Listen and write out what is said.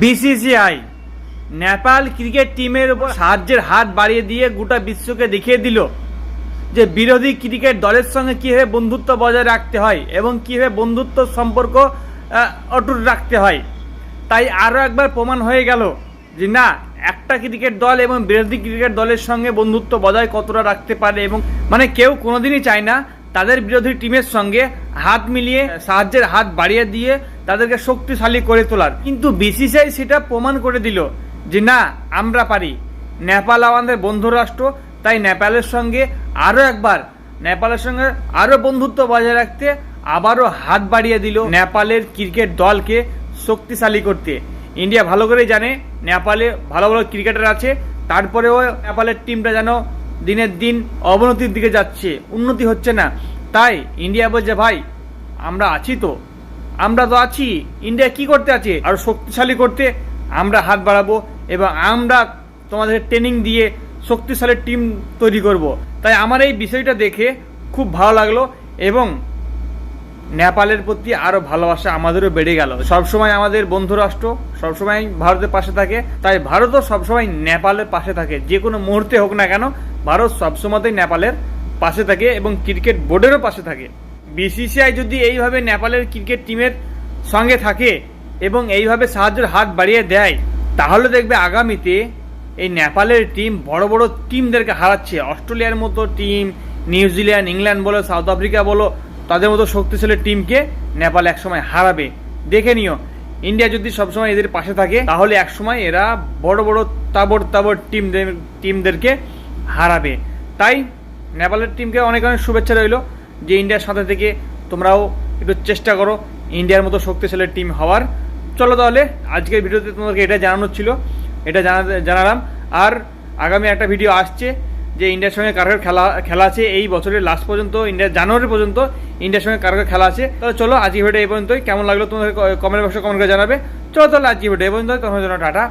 BCCI Nepal cricket টিমের উপর সাহায্যের হাত বাড়িয়ে দিয়ে গোটা বিশ্বকে দেখিয়ে দিল যে বিরোধী ক্রিকেট দলের সঙ্গে কীভাবে বন্ধুত্ব বজায় রাখতে হয় এবং কীভাবে বন্ধুত্ব সম্পর্ক অটুট রাখতে হয়। তাই আরও একবার প্রমাণ হয়ে গেল যে না, একটা ক্রিকেট দল এবং বিরোধী ক্রিকেট দলের সঙ্গে বন্ধুত্ব বজায় কতটা রাখতে পারে এবং মানে কেউ কোনোদিনই চায় না তাদের বিরোধী টিমের সঙ্গে হাত মিলিয়ে, সাহায্যের হাত বাড়িয়ে দিয়ে তাদেরকে শক্তিশালী করে তোলার। কিন্তু বিসিসিআই সেটা প্রমাণ করে দিল যে না, আমরা পারি। নেপাল আমাদের বন্ধু রাষ্ট্র তাই নেপালের সঙ্গে আরও একবার, নেপালের সঙ্গে আরও বন্ধুত্ব বজায় রাখতে আবারও হাত বাড়িয়ে দিল নেপালের ক্রিকেট দলকে শক্তিশালী করতে। ইন্ডিয়া ভালো করেই জানে, নেপালে ভালো ভালো ক্রিকেটার আছে, তারপরেও নেপালের টিমটা যেন দিনের দিন অবনতির দিকে যাচ্ছে, উন্নতি হচ্ছে না। তাই ইন্ডিয়া বলছে, ভাই, আমরা আছি তো। আমরা তো আছি। ইন্ডিয়া কি করতে আছে? আর শক্তিশালী করতে আমরা হাত বাড়াবো এবং আমরা তোমাদের ট্রেনিং দিয়ে শক্তিশালী টিম তৈরি করব। তাই আমার এই বিষয়টা দেখে খুব ভালো লাগল এবং নেপালের প্রতি আরও ভালোবাসা আমাদেরও বেড়ে গেল। সবসময় আমাদের বন্ধু রাষ্ট্র সবসময় ভারতের পাশে থাকে, তাই ভারতও সবসময় নেপালের পাশে থাকে। যে কোনো মুহূর্তে হোক না কেন, ভারত সবসময়তেই নেপালের পাশে থাকে এবং ক্রিকেট বোর্ডেরও পাশে থাকে। বিসিসিআই যদি এইভাবে নেপালের ক্রিকেট টিমের সঙ্গে থাকে এবং এইভাবে সাহায্যের হাত বাড়িয়ে দেয়, তাহলে দেখবে আগামীতে এই নেপালের টিম বড় বড় টিমদেরকে হারাচ্ছে। অস্ট্রেলিয়ার মতো টিম, নিউজিল্যান্ড, ইংল্যান্ড বলো, সাউথ আফ্রিকা বলো তাদের মতো শক্তিশালী টিমকে নেপাল একসময় হারাবে। দেখে নিও, ইন্ডিয়া যদি সবসময় এদের পাশে থাকে, তাহলে একসময় এরা বড় বড় তাবড় তাবড় টিমদের, টিমদেরকে হারাবে। তাই নেপালের টিমকে অনেক অনেক শুভেচ্ছা রইল যে ইন্ডিয়ার সাথে থেকে তোমরাও একটু চেষ্টা করো ইন্ডিয়ার মতো শক্তিশালী টিম হওয়ার। চলো তাহলে, আজকের ভিডিওতে তোমাদেরকে এটা জানানোর ছিল, এটা জানালাম। আর আগামী একটা ভিডিও আসছে যে ইন্ডিয়ার সঙ্গে কার কার খেলা খেলা আছে এই বছরের লাস্ট পর্যন্ত, ইন্ডিয়া জানুয়ারি পর্যন্ত ইন্ডিয়ার সঙ্গে কারোর কার খেলা আছে। তাহলে চলো আজকে ভিডিও এই পর্যন্তই। কেমন লাগল তোমাদের কমেন্ট বক্সে কমেন্ট করে জানাবে। চলো তাহলে আজকে ভিডিও এই পর্যন্ত তোমার জন্য টাটা।